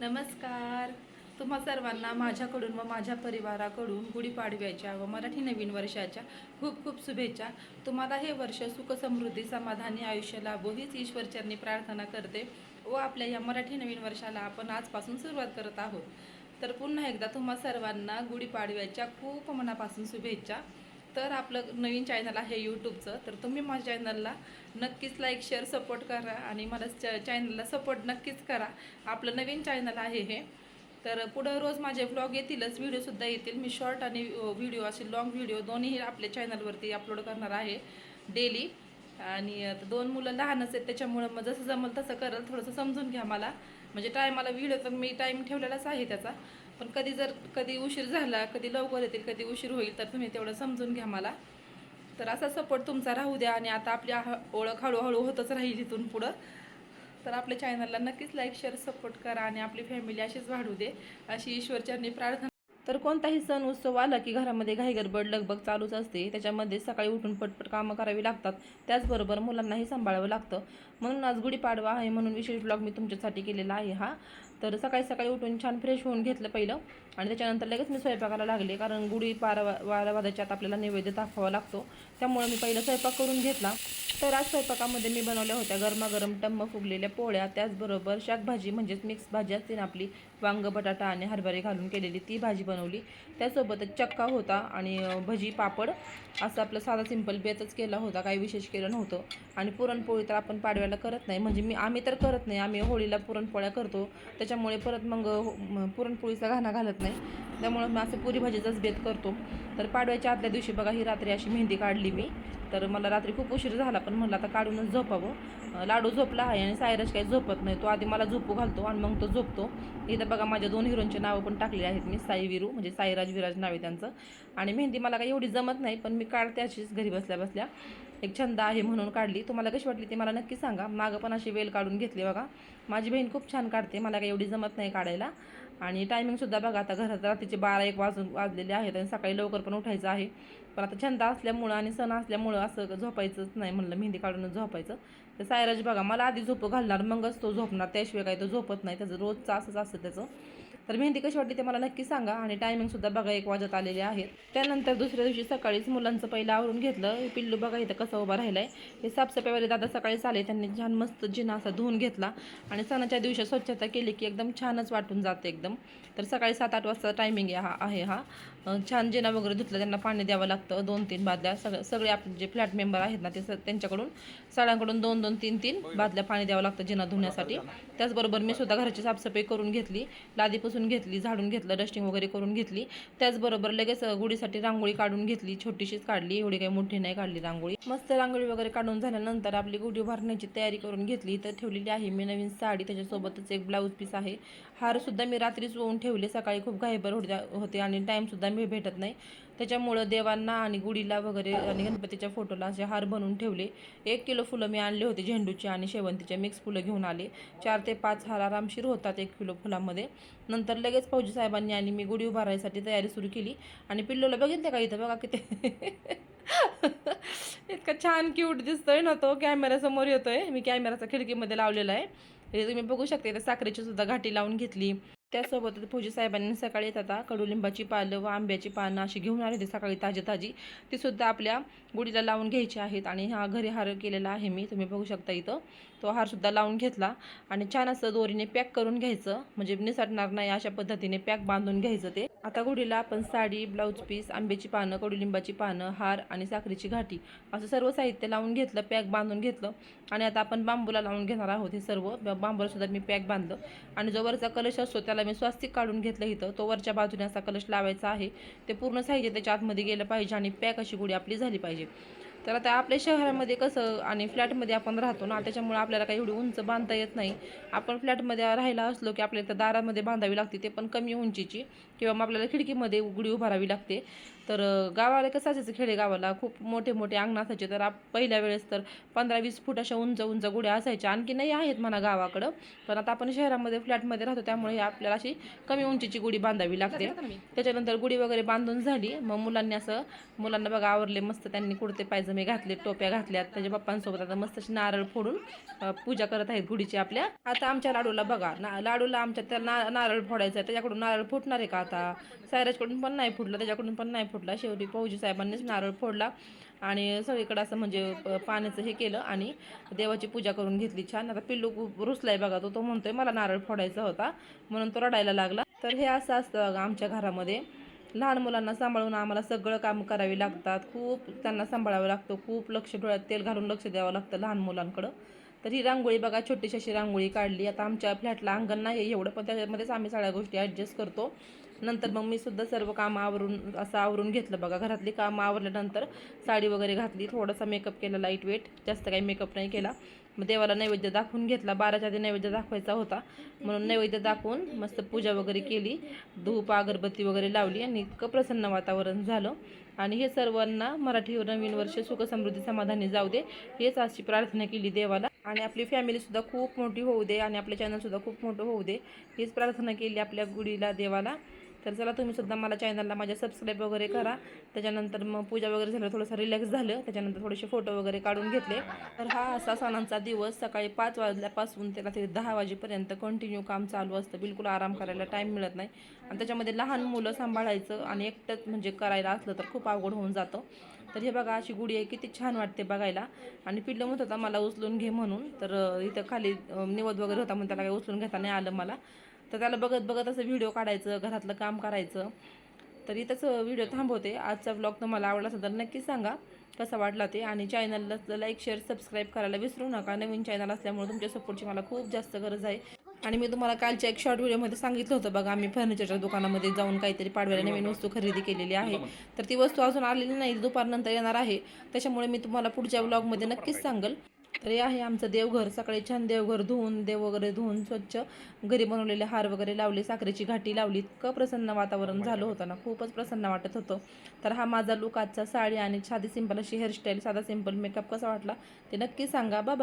नमस्कार. तुम्हा सर्वांना माझ्याकडून व माझ्या परिवाराकडून गुढीपाडव्याच्या व मराठी नवीन वर्षाच्या खूप खूप शुभेच्छा. तुम्हाला हे वर्ष सुख समृद्धी समाधानी आयुष्य लाभो हीच ईश्वरचरणी प्रार्थना करते व आपल्या या मराठी नवीन वर्षाला आपण आजपासून सुरुवात करत आहोत. तर पुन्हा एकदा तुम्हा सर्वांना गुढीपाडव्याच्या खूप मनापासून शुभेच्छा. तर आपलं नवीन चॅनल आहे यूट्यूबचं तर तुम्ही माझ्या चॅनलला नक्कीच लाईक शेअर सपोर्ट करा आणि मला च चॅनलला सपोर्ट नक्कीच करा. आपलं नवीन चॅनल आहे हे. तर पुढं रोज माझे ब्लॉग येतीलच व्हिडिओसुद्धा येतील. मी शॉर्ट आणि व्हिडिओ असे लॉंग व्हिडिओ दोन्ही आपल्या चॅनलवरती अपलोड करणार आहे डेली आणि दोन मुलं लहानच आहेत त्याच्यामुळं मग जसं जमल तसं करल. थोडंसं समजून घ्या मला. म्हणजे टायमाला व्हिडिओ तर मी टाईम ठेवलेलाच आहे त्याचा. पण कधी जर कधी उशीर झाला कधी लवकर येतील कधी उशीर होईल तर तुम्ही तेवढं समजून घ्या मला. तर असा सपोर्ट तुमचा राहू द्या आणि आता आपली ओळख हळूहळू होतच राहील इथून पुढं. तर आपल्या चॅनलला नक्कीच लाईक शेअर सपोर्ट करा आणि आपली फॅमिली अशीच वाढू दे अशी ईश्वरचरणी प्रार्थना. तर कोणताही सण उत्सव आला की घरामध्ये घाई गडबड लगबग चालूच असते. त्याच्यामध्ये सकाळी उठून पटपट कामं करावी लागतात. त्याचबरोबर मुलांनाही सांभाळावं लागतं. म्हणून आज गुढीपाडवा आहे म्हणून विशेष ब्लॉग मी तुमच्यासाठी केलेला आहे हा. तर सकाळी सकाळी उठून छान फ्रेश होऊन घेतलं पहिलं. आणि त्याच्यानंतर लगेच मी स्वयंपाकाला लागले कारण गुढी पारा वारा वादाच्यात आपल्याला नैवेद्य दाखवावा लागतो. त्यामुळे मी पहिला स्वयंपाक करून घेतला. तर आज स्वयंपाकामध्ये मी बनवल्या होत्या गरमागरम टम्म फुगलेल्या पोळ्या. त्याचबरोबर शाकभाजी म्हणजेच मिक्स भाजी असते ना आपली वांग बटाटा आणि हरभरे घालून केलेली ती भाजी बनवली. त्यासोबतच चक्का होता आणि भजी पापड असं आपलं साधा सिंपल बेतच केला होता काही विशेष केलं नव्हतं. आणि पुरणपोळी तर आपण पाडव्याला करत नाही. म्हणजे मी आम्ही तर करत नाही. आम्ही होळीला पुरणपोळ्या करतो. त्याच्यामुळे परत मग पुरणपोळीचा घाणा घालत नाही. त्यामुळं मी असं पुरी भाजीचाच बेत करतो तर पाडव्याच्या आदल्या दिवशी बघा ही रात्री अशी मेहंदी काढली मी. तर मला रात्री खूप उशीर झाला पण म्हणलं आता काढूनच झोपावं. लाडू झोपला आहे आणि सायरस काही झोपत नाही. तो आधी मला झोपू घालतो आणि मग तो झोपतो. इथं बघा माझ्या दोन हिरोंचे नावं पण टाकली आहेत मी साई विरू म्हणजे साईराज विराज नावे त्यांचं. आणि मेहंदी मला काही एवढी जमत नाही पण मी काढते अशीच घरी बसल्या बसल्या. एक छंद आहे म्हणून काढली. तुम्हाला कशी वाटली ते मला नक्की सांगा. मागं पण अशी वेल काढून घेतली बघा. माझी बहीण खूप छान काढते. मला काही एवढी जमत नाही काढायला. आणि टायमिंगसुद्धा बघा आता घरात रात्रीचे बारा एक वाजून वाजलेले आहेत आणि सकाळी लवकर पण उठायचं आहे. पण आता छंद असल्यामुळं आणि सण असल्यामुळं असं झोपायचंच नाही म्हणलं मेहंदी काढूनच झोपायचं. तर सायराज बघा मला आधी झोप घालणार मगच तो झोपणार. त्याशिवाय काही तो झोपत नाही. त्याचं रोजचं असंच असतं त्याचं. तर मेहंदी कशी वाटली ते मला नक्की सांगा. आणि टायमिंगसुद्धा बघा एक वाजत आलेले आहेत त्यानंतर दुसऱ्या दिवशी सकाळीच मुलांचं पहिलं आवरून घेतलं. पिल्लू बघा इथं कसं उभा राहिलं आहे हे साफसफाईवाले दादा सकाळीच आले त्यांनी छान मस्त जिना असा धुवून घेतला. आणि सणाच्या दिवशी स्वच्छता केली की एकदम छानच वाटून जाते एकदम. तर सकाळी सात आठ वाजता टायमिंग हा आहे हा. छान जिना वगैरे धुतलं त्यांना पाणी द्यावं लागतं. दोन तीन बादल्या सगळं सगळे आपले जे फ्लॅट मेंबर आहेत ना ते स- त्यांच्याकडून सगळ्यांकडून दोन दोन तीन तीन बादल्या पाणी द्यावं लागतं जिना धुण्यासाठी. त्याचबरोबर मी सुद्धा घराची साफसफाई करून घेतली. लादी पुसून घेतली झाडून घेतलं डस्टिंग वगैरे करून घेतली. त्याचबरोबर लगेच गुढीसाठी रांगोळी काढून घेतली छोटीशीच काढली एवढी काही मोठी नाही काढली रांगोळी. मस्त रांगोळी वगैरे काढून झाल्यानंतर आपली गुढी उभारण्याची तयारी करून घेतली. तर ठेवलेली आहे मी नवीन साडी त्याच्यासोबतच एक ब्लाऊज पीस आहे. हारसुद्धा मी रात्रीच ओवून ठेवले सकाळी खूप घाईभर होत्या होते आणि टाईमसुद्धा मी भेटत नाही. त्याच्यामुळं देवांना आणि गुढीला वगैरे आणि गणपतीच्या फोटोला असे हार बनवून ठेवले. एक किलो फुलं मी आणले होते झेंडूची आणि शेवंतीचे मिक्स फुलं घेऊन आले. चार ते पाच हार आरामशीर होतात एक किलो फुलामध्ये. नंतर लगेच फौजी साहेबांनी आणि मी गुढी उभारायसाठी तयारी सुरू केली. आणि पिल्लोला बघितलं का इथं? बघा किती इतका छान क्यूट दिसतोय ना तो. कॅमेऱ्यासमोर येतोय. मी कॅमेराचा खिडकीमध्ये लावलेला आहे. हे तुम्ही बघू शकता इथे साखरेची सुद्धा घाटी लावून घेतली. त्यासोबतच फौजी साहेबांनी सकाळी येत आता कडुलिंबाची पालं व आंब्याची पानं अशी घेऊन आली होती सकाळी ताजी ताजी ती सुद्धा आपल्या गुढीला लावून घ्यायची आहेत आणि हा घरी हार केलेला आहे मी तुम्ही बघू शकता इथं. तो हारसुद्धा लावून घेतला आणि छान असं दोरीने पॅक करून घ्यायचं म्हणजे निसटणार नाही अशा पद्धतीने पॅक बांधून घ्यायचं ते. आता गुढीला आपण साडी ब्लाऊज पीस आंब्याची पानं कडुलिंबाची पानं हार आणि साखरेची घाटी असं सर्व साहित्य लावून घेतलं पॅक बांधून घेतलं आणि आता आपण बांबूला लावून घेणार आहोत हे सर्व. ब- बांबूला सुद्धा मी पॅक बांधलं आणि जो वरचा कलश असतो त्याला मी स्वास्तिक काढून घेतलं इथं. तो वरच्या बाजूने असा कलश लावायचा आहे. ते पूर्ण साहित्य त्याच्या आतमध्ये गेलं पाहिजे आणि पॅक अशी गुढी आपली झाली पाहिजे. तर आता आपल्या शहरामध्ये कसं आणि फ्लॅटमध्ये आपण राहतो ना त्याच्यामुळे आपल्याला काही एवढी उंच बांधता येत नाही. आपण फ्लॅटमध्ये राहायला असलो की आपल्याला त्या दारामध्ये बांधावी लागते ते पण कमी उंचीची किंवा मग आपल्याला खिडकीमध्ये गुढी उभारावी लागते. तर गावाला कसं असायचं खेडेगावाला खूप मोठे मोठे अंगण असायचे. तर आप पहिल्या वेळेस तर पंधरा वीस फूट अशा उंच उंच गुढ्या असायच्या. आणखी नाही आहेत म्हणा गावाकडं पण आता आपण शहरामध्ये फ्लॅटमध्ये राहतो त्यामुळे आपल्याला अशी कमी उंचीची गुढी बांधावी लागते. त्याच्यानंतर गुढी वगैरे बांधून झाली. मग मुलांनी असं मुलांना बघा आवरले मस्त त्यांनी कुर्ते पायजमे मी घातले टोप्या घातल्यात त्याच्या पप्पांसोबत आता मस्त अशी नारळ फोडून पूजा करत आहेत गुढीची आपल्या. आता आमच्या लाडूला बघा ना लाडूला आमच्या त्या ना नारळ फोडायचा आहे त्याच्याकडून नारळ फुटणार आहे का आता? सायराजकडून पण नाही फुटलं त्याच्याकडून पण नाही फुटला. शेवटी फौजी साहेबांनीच नारळ फोडला आणि सगळीकडे असं म्हणजे पाण्याचं हे केलं आणि देवाची पूजा करून घेतली छान. आता पिल्लू खूप रुसलाय बघा तो तो म्हणतोय मला नारळ फोडायचा होता म्हणून तो रडायला लागला. तर हे असं असतं बघा आमच्या घरामध्ये. लहान मुलांना सांभाळून आम्हाला सगळं काम करावी लागतात. खूप त्यांना सांभाळावं लागतं. खूप लक्ष डोळ्यात तेल घालून लक्ष द्यावं लागतं लहान मुलांकडं. तर ही रांगोळी बघा छोटीशी अशी रांगोळी काढली. आता आमच्या फ्लॅटला अंगण नाही एवढं पण त्याच्यामध्येच आम्ही सगळ्या गोष्टी ॲडजस्ट करतो. नंतर मग मी सुद्धा सर्व काम आवरून असं आवरून घेतलं. बघा घरातली कामं आवरल्यानंतर साडी वगैरे घातली थोडासा मेकअप केला लाइट वेट जास्त काही मेकअप नाही केला. मग देवाला नैवेद्य दाखवून घेतला. बाराच्या आधी नैवेद्य दाखवायचा होता. म्हणून नैवेद्य दाखवून मस्त पूजा वगैरे केली. धूप अगरबत्ती वगैरे लावली आणि इतकं प्रसन्न वातावरण झालं. आणि हे सर्वांना मराठीवर नवीन वर्ष सुखसमृद्धी समाधानी जाऊ दे हेच अशी प्रार्थना केली देवाला. आणि आपली फॅमिलीसुद्धा खूप मोठी होऊ दे आणि आपलं चॅनलसुद्धा खूप मोठं होऊ दे हीच प्रार्थना केली आपल्या गुढीला देवाला. तर चला तुम्ही सुद्धा मला चॅनलला माझ्या सबस्क्राईब वगैरे करा. त्याच्यानंतर मग पूजा वगैरे झालं थोडंसं रिलॅक्स झालं. त्याच्यानंतर थोडेसे फोटो वगैरे काढून घेतले. तर हा असा सणांचा दिवस सकाळी पाच वाजल्यापासून ते रात्री दहा वाजेपर्यंत कंटिन्यू काम चालू असतं. बिलकुल आराम करायला टाईम मिळत नाही. आणि त्याच्यामध्ये लहान मुलं सांभाळायचं आणि एकटंच म्हणजे करायला असलं तर खूप अवघड होऊन जातं. तर हे बघा अशी गुढी आहे किती छान वाटते बघायला. आणि पिल्लं म्हणत होता मला उचलून घे म्हणून. तर इथं खाली निवद वगैरे होता म्हणून त्याला काही उचलून घेता नाही आलं मला. तर त्याला बघत बघत असं व्हिडिओ काढायचं घरातलं काम करायचं. तर इथंच व्हिडिओ थांबवते. आजचा ब्लॉग तुम्हाला आवडला असेल तर नक्की सांगा कसा वाटला ते. आणि चॅनलला लाईक शेअर सबस्क्राईब करायला विसरू नका. नवीन चॅनल असल्यामुळे तुमच्या सपोर्टची मला खूप जास्त गरज आहे. आणि मी तुम्हाला कालच्या एक शॉर्ट व्हिडिओमध्ये सांगितलं होतं बघा आम्ही फर्निचरच्या दुकानामध्ये जाऊन काहीतरी पाडव्याला नवीन वस्तू खरेदी केलेली आहे. तर ती वस्तू अजून आलेली नाही दुपारनंतर येणार आहे. त्याच्यामुळे मी तुम्हाला पुढच्या ब्लॉगमध्ये नक्कीच सांगेल. तर हे आहे आमचं देवघर. सकाळी छान देवघर धुवून देव वगैरे धुवून स्वच्छ घरी बनवलेले हार वगैरे लावले साखरेची घाटी लावली. इतकं प्रसन्न वातावरण झालं होतं ना. खूपच प्रसन्न वाटत होतं. तर हा माझा लुक आजचा साडी आणि साधी सिंपल अशी हेअरस्टाईल साधा सिंपल मेकअप कसा वाटला ते नक्की सांगा. बाय